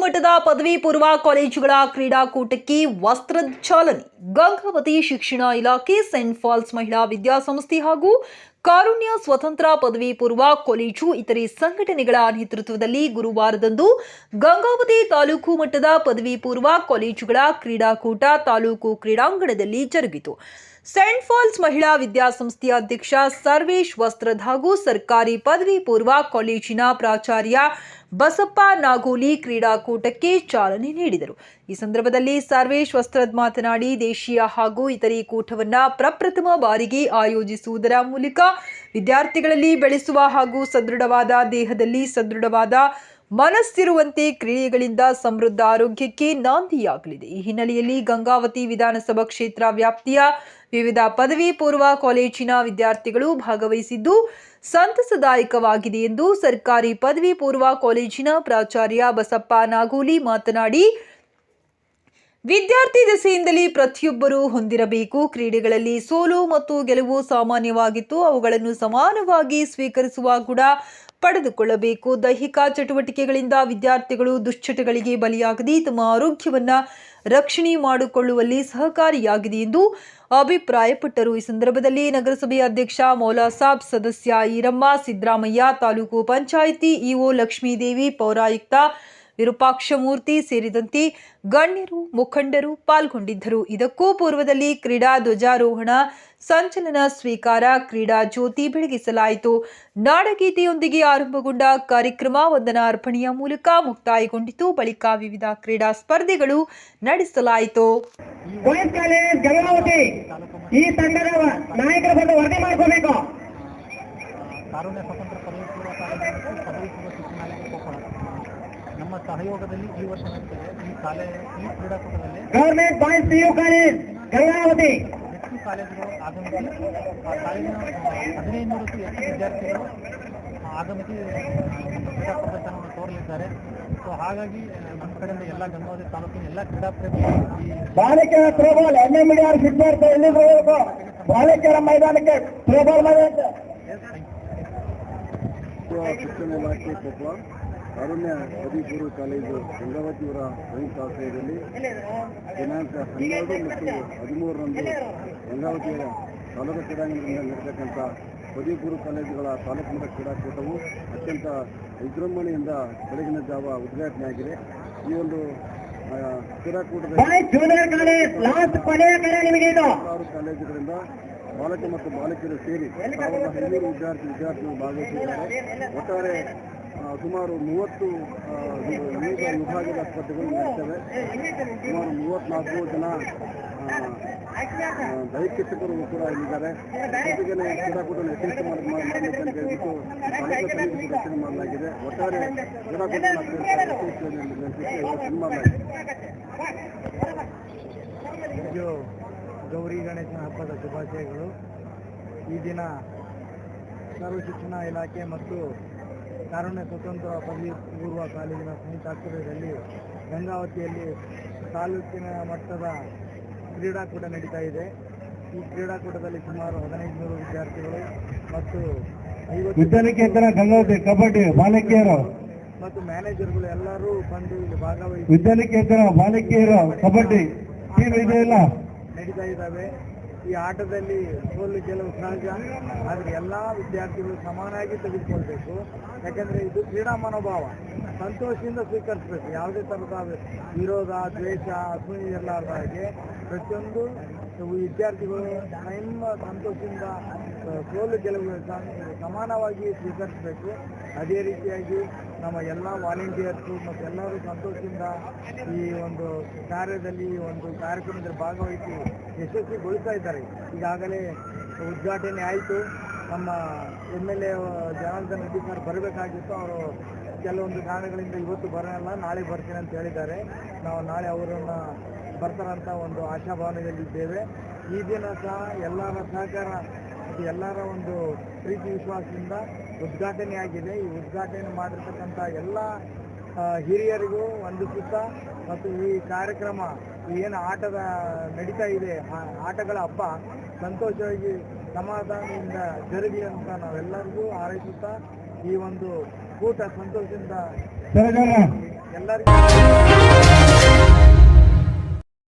ಮಟ್ಟದ ಪದವಿ ಪೂರ್ವ ಕಾಲೇಜುಗಳ ಕ್ರೀಡಾಕೂಟಕ್ಕೆ ವಸ್ತ್ರ ಚಾಲನೆ ಗಂಗಾವತಿ ಶಿಕ್ಷಣ ಇಲಾಖೆ ಸೆಂಟ್ ಫಾಲ್ಸ್ ಮಹಿಳಾ ವಿದ್ಯಾಸಂಸ್ಥೆ ಹಾಗೂ ಕಾರುಣ್ಯ ಸ್ವತಂತ್ರ ಪದವಿ ಪೂರ್ವ ಕಾಲೇಜು ಇತರೆ ಸಂಘಟನೆಗಳ ನೇತೃತ್ವದಲ್ಲಿ ಗುರುವಾರದಂದು ಗಂಗಾವತಿ ತಾಲೂಕು ಮಟ್ಟದ ಪದವಿ ಪೂರ್ವ ಕಾಲೇಜುಗಳ ಕ್ರೀಡಾಕೂಟ ತಾಲೂಕು ಕ್ರೀಡಾಂಗಣದಲ್ಲಿ ಜರುಗಿತು. ಸೆಂಟ್ ಫಾಲ್ಸ್ ಮಹಿಳಾ ವಿದ್ಯಾಸಂಸ್ಥೆಯ ಅಧ್ಯಕ್ಷ ಸರ್ವೇಶ್ ವಸ್ತ್ರದ್ ಹಾಗೂ ಸರ್ಕಾರಿ ಪದವಿ ಪೂರ್ವ ಕಾಲೇಜಿನ ಪ್ರಾಚಾರ್ಯ ಬಸಪ್ಪ ನಾಗೋಲಿ ಕ್ರೀಡಾಕೂಟಕ್ಕೆ ಚಾಲನೆ ನೀಡಿದರು. ಈ ಸಂದರ್ಭದಲ್ಲಿ ಸರ್ವೇಶ್ ವಸ್ತ್ರದ್ ಮಾತನಾಡಿ ದೇಶೀಯ ಹಾಗೂ ಇತರೆ ಕೂಟವನ್ನು ಪ್ರಪ್ರಥಮ ಬಾರಿಗೆ ಆಯೋಜಿಸುವುದರ ಮೂಲಕ ವಿದ್ಯಾರ್ಥಿಗಳಲ್ಲಿ ಬೆಳೆಸುವ ಹಾಗೂ ಸದೃಢವಾದ ದೇಹದಲ್ಲಿ ಸದೃಢವಾದ ಮನಸ್ಸಿರುವಂತೆ ಕ್ರೀಡೆಗಳಿಂದ ಸಮೃದ್ಧ ಆರೋಗ್ಯಕ್ಕೆ ನಾಂದಿಯಾಗಲಿದೆ. ಈ ಹಿನ್ನೆಲೆಯಲ್ಲಿ ಗಂಗಾವತಿ ವಿಧಾನಸಭಾ ಕ್ಷೇತ್ರ ವ್ಯಾಪ್ತಿಯ ವಿವಿಧ ಪದವಿ ಪೂರ್ವ ಕಾಲೇಜಿನ ವಿದ್ಯಾರ್ಥಿಗಳು ಭಾಗವಹಿಸಿದ್ದು ಸಂತಸದಾಯಕವಾಗಿದೆ ಎಂದು ಸರ್ಕಾರಿ ಪದವಿ ಪೂರ್ವ ಕಾಲೇಜಿನ ಪ್ರಾಚಾರ್ಯ ಬಸಪ್ಪ ನಾಗೂಲಿ ಮಾತನಾಡಿ ವಿದ್ಯಾರ್ಥಿ ದೆಸೆಯಿಂದಲೇ ಪ್ರತಿಯೊಬ್ಬರೂ ಹೊಂದಿರಬೇಕು. ಕ್ರೀಡೆಗಳಲ್ಲಿ ಸೋಲು ಮತ್ತು ಗೆಲುವು ಸಾಮಾನ್ಯವಾಗಿತ್ತು. ಅವುಗಳನ್ನು ಸಮಾನವಾಗಿ ಸ್ವೀಕರಿಸುವ ಕೂಡ ಪಡೆದುಕೊಳ್ಳಬೇಕು. ದೈಹಿಕ ಚಟುವಟಿಕೆಗಳಿಂದ ವಿದ್ಯಾರ್ಥಿಗಳು ದುಶ್ಚಟಗಳಿಗೆ ಬಲಿಯಾಗದೆ ತಮ್ಮ ಆರೋಗ್ಯವನ್ನು ರಕ್ಷಣೆ ಮಾಡಿಕೊಳ್ಳುವಲ್ಲಿ ಸಹಕಾರಿಯಾಗಿದೆ ಎಂದು ಅಭಿಪ್ರಾಯಪಟ್ಟರು. ಈ ಸಂದರ್ಭದಲ್ಲಿ ನಗರಸಭೆ ಅಧ್ಯಕ್ಷ ಮೌಲಾಸಾಬ್ ಸದಸ್ಯ ಈರಮ್ಮ, ಸಿದ್ದರಾಮಯ್ಯ, ತಾಲೂಕು ಪಂಚಾಯಿತಿ ಇಒ ಲಕ್ಷ್ಮೀದೇವಿ, ಪೌರಾಯುಕ್ತ ವಿರೂಪಾಕ್ಷಮೂರ್ತಿ ಸೇರಿದಂತೆ ಗಣ್ಯರು ಮುಖಂಡರು ಪಾಲ್ಗೊಂಡಿದ್ದರು. ಇದಕ್ಕೂ ಪೂರ್ವದಲ್ಲಿ ಕ್ರೀಡಾ ಧ್ವಜಾರೋಹಣ ಸಂಚಲನ ಸ್ವೀಕಾರ ಕ್ರೀಡಾ ಜ್ಯೋತಿ ಬೆಳಗಿಸಲಾಯಿತು. ನಾಡಗೀತೆಯೊಂದಿಗೆ ಆರಂಭಗೊಂಡ ಕಾರ್ಯಕ್ರಮ ವಂದನಾ ಅರ್ಪಣೆಯ ಮೂಲಕ ಮುಕ್ತಾಯಗೊಂಡಿತು. ಬಳಿಕ ವಿವಿಧ ಕ್ರೀಡಾ ಸ್ಪರ್ಧೆಗಳು ನಡೆಸಲಾಯಿತು. ಬಾಯ್ಸ್ ಕಾಲೇಜ್ ಗಂಗಾವತಿ ಈ ತಂಡದ ನಾಯಕರ ಬಂದು ವರದಿ ಮಾಡ್ಕೋಬೇಕು ಕಾರುಣ್ಯ ಸ್ವತಂತ್ರ ಪದವಿ ಪೂರ್ವ ಕಾಲೇಜು ಮತ್ತು ಪದವಿ ಪೂರ್ವ ಶಿಕ್ಷಣಾಲಯ ಕೊಪ್ಪಳ ನಮ್ಮ ಸಹಯೋಗದಲ್ಲಿ ಈ ವರ್ಷ ನಡೀತದೆ ಈ ಕಾಲೇ ಈ ಕ್ರೀಡಾಕೂಟದಲ್ಲಿ government boys P U college Gangavathi. ಹೆಚ್ಚು ಕಾಲೇಜುಗಳು ಆಗಮಿಸಿ ಆ ಕಾಲೇಜಿನ ಹದಿನೈದುನೂರಕ್ಕೂ ಹೆಚ್ಚು ವಿದ್ಯಾರ್ಥಿಗಳು ಆಗಮಿಸಿ ಕ್ರೀಡಾ ಪ್ರದರ್ಶನವನ್ನು ತೋರಲಿದ್ದಾರೆ. ಸೊ ಹಾಗಾಗಿ ಆ, ನಮ್ಮ ಕಡೆಯಿಂದ ಎಲ್ಲ ಗಂಗಾವತಿ ತಾಲೂಕಿನ ಎಲ್ಲ ಕ್ರೀಡಾ ಪ್ರೇಮಿಗಳು ಈ ಬಾಲಕಿಯರ throwball N M D R Siddhartha ಎಲ್ಲಿ ಹೋಗಬೇಕು ಬಾಲಕಿಯರ ಮೈದಾನಕ್ಕೆ ಥ್ರೋಬಾಲ್ ಮೈದಾನಕ್ಕೆ. ಪೂರ್ವ ಶಿಕ್ಷಣ ಇಲಾಖೆ ಕೊಪ್ಪಳ ಕಾರುಣ್ಯ ಪದವಿ ಕಾಲೇಜು ಗಂಗಾವತಿಯವರ ಸಂಯುಕ್ತ ಆಶ್ರಯದಲ್ಲಿ ದಿನಾಂಕ ಹನ್ನೆರಡು ಮತ್ತು ಹದಿಮೂರರಂದು ಗಂಗಾವತಿಯ ತಾಲೂಕು ಕ್ರೀಡಾಂಗಣದಿಂದ ನಡೆತಕ್ಕಂಥ ಪದವಿ ಪೂರ್ವ ಕಾಲೇಜುಗಳ ತಾಲೂಕು ಮಟ್ಟ ಕ್ರೀಡಾಕೂಟವು ಅತ್ಯಂತ ವಿಜೃಂಭಣೆಯಿಂದ ಬೆಳಗಿನ ಜಾವ ಉದ್ಘಾಟನೆಯಾಗಿದೆ. ಈ ಒಂದು ಕ್ರೀಡಾಕೂಟದಲ್ಲಿ ಹಲವಾರು ಕಾಲೇಜುಗಳಿಂದ ಬಾಲಕ ಮತ್ತು ಬಾಲಕಿಯರು ಸೇರಿ ಸಾವಿರದ ಐನೂರು ವಿದ್ಯಾರ್ಥಿ ವಿದ್ಯಾರ್ಥಿಗಳು ಭಾಗವಹಿಸಿದ್ದಾರೆ. ಒಟ್ಟಾರೆ ಸುಮಾರು ಮೂವತ್ತು ವಿವಿಧ ವಿಭಾಗದ ಸ್ಪರ್ಧೆಗಳು ನಡೆಸ್ತವೆ ಸುಮಾರು ಮೂವತ್ನಾಲ್ಕು ಜನ ಆ, ಆ, ದೈಹಿಕ ಶಿಕ್ಷಕರು ಕೂಡ ಇಲ್ಲಿದ್ದಾರೆ. ಜೊತೆಗೆ ಕ್ರೀಡಾಕೂಟವನ್ನು ಯಶಸ್ವಿ ಮಾಡಬೇಕು ಅಂತ ಹೇಳ್ಬಿಟ್ಟು ರಚನೆ ಮಾಡಲಾಗಿದೆ. ಒಟ್ಟಾರೆ ಕ್ರೀಡಾಕೂಟ ಯಶಸ್ವಿ ಮಾಡಲಾಗಿದೆ ಇದು ಗೌರಿ ಗಣೇಶನ ಹಬ್ಬದ ಶುಭಾಶಯಗಳು. ಈ ದಿನ ಸರ್ವ ಶಿಕ್ಷಣ ಇಲಾಖೆ ಮತ್ತು ಕಾರುಣ್ಯ ಸ್ವತಂತ್ರ ಪದವಿ ಪೂರ್ವ ಕಾಲೇಜಿನ ಸಂಯುಕ್ತಾಶ್ರಯದಲ್ಲಿ ಗಂಗಾವತಿಯಲ್ಲಿ ತಾಲೂಕಿನ ಮಟ್ಟದ ಕ್ರೀಡಾಕೂಟ ನಡೀತಾ ಇದೆ. ಈ ಕ್ರೀಡಾಕೂಟದಲ್ಲಿ ಸುಮಾರು ಹದಿನೈದು ನೂರು ವಿದ್ಯಾರ್ಥಿಗಳು ಮತ್ತು ವಿದ್ಯಾನಿಕೇತನ ಗಂಗಾವತಿ ಕಬಡ್ಡಿ ಬಾಲಕಿಯರು. ಮತ್ತು ಮ್ಯಾನೇಜರ್ಗಳು ಎಲ್ಲರೂ ಬಂದು ಇಲ್ಲಿ ಭಾಗವಹಿಸಿ ವಿದ್ಯಾನಿಕೇತನ ಬಾಲಕಿಯರು ಕಬಡ್ಡಿ ಟೀಮ್ ಇದೆಯಲ್ಲ ನಡೀತಾ ಇದ್ದಾವೆ. ಈ ಆಟದಲ್ಲಿ ಸೋಲು ಗೆಲುವು ಸಹಜ ಆದರೆ ಎಲ್ಲ ವಿದ್ಯಾರ್ಥಿಗಳು ಸಮಾನಾಗಿ ತೆಗೆದುಕೊಳ್ಬೇಕು. ಯಾಕಂದ್ರೆ ಇದು ಕ್ರೀಡಾ ಮನೋಭಾವ. ಸಂತೋಷದಿಂದ ಸ್ವೀಕರಿಸಬೇಕು. ಯಾವುದೇ ಥರದ ವಿರೋಧ, ದ್ವೇಷ, ಅಸೂಯೆ ಇರಲಾರ್ದ ಹಾಗೆ ಪ್ರತಿಯೊಂದು ವಿದ್ಯಾರ್ಥಿಗಳು ನಿಮ್ಮ ಸಂತೋಷದಿಂದ ಸೋಲು ಗೆಲುವು ಸಮಾನವಾಗಿ ಸ್ವೀಕರಿಸಬೇಕು. ಅದೇ ರೀತಿಯಾಗಿ ನಮ್ಮ ಎಲ್ಲ ವಾಲಂಟಿಯರ್ಸು ಮತ್ತು ಎಲ್ಲರೂ ಸಂತೋಷದಿಂದ ಈ ಒಂದು ಕಾರ್ಯದಲ್ಲಿ ಒಂದು ಕಾರ್ಯಕ್ರಮದಲ್ಲಿ ಭಾಗವಹಿಸಿ ಯಶಸ್ವಿಗೊಳಿಸ್ತಾ ಇದ್ದಾರೆ. ಈಗಾಗಲೇ ಉದ್ಘಾಟನೆ ಆಯಿತು. ನಮ್ಮ M L A Janardhan Reddy sir ಬರಬೇಕಾಗಿತ್ತು. ಅವರು ಕೆಲವೊಂದು ಕಾರಣಗಳಿಂದ ಇವತ್ತು ಬರೋಲ್ಲ, ನಾಳೆ ಬರ್ತೀನಿ ಅಂತ ಹೇಳಿದ್ದಾರೆ. ನಾವು ನಾಳೆ ಅವರನ್ನು ಬರ್ತಾರಂತ ಒಂದು ಆಶಾಭಾವನೆಯಲ್ಲಿದ್ದೇವೆ. ಈ ದಿನ ಸಹ ಎಲ್ಲರ ಸಹಕಾರ ಎಲ್ಲರ ಒಂದು ಪ್ರೀತಿ ವಿಶ್ವಾಸದಿಂದ ಉದ್ಘಾಟನೆ ಆಗಿದೆ ಈ ಉದ್ಘಾಟನೆ ಮಾಡಿರ್ತಕ್ಕಂಥ ಎಲ್ಲ ಹಿರಿಯರಿಗೂ ವಂದಿಸುತ್ತಾ ಮತ್ತು ಈ ಕಾರ್ಯಕ್ರಮ ಏನು ಆಟದ ನಡೀತಾ ಇದೆ ಆಟಗಳ ಹಬ್ಬ ಸಂತೋಷವಾಗಿ ಸಮಾಧಾನದಿಂದ ಜರುಗಿ ಅಂತ ನಾವೆಲ್ಲರಿಗೂ ಹಾರೈಸುತ್ತಾ ಈ ಒಂದು ಕೂಟ ಸಂತೋಷದಿಂದ ಎಲ್ಲ ಎಲ್ಲರಿಗೂ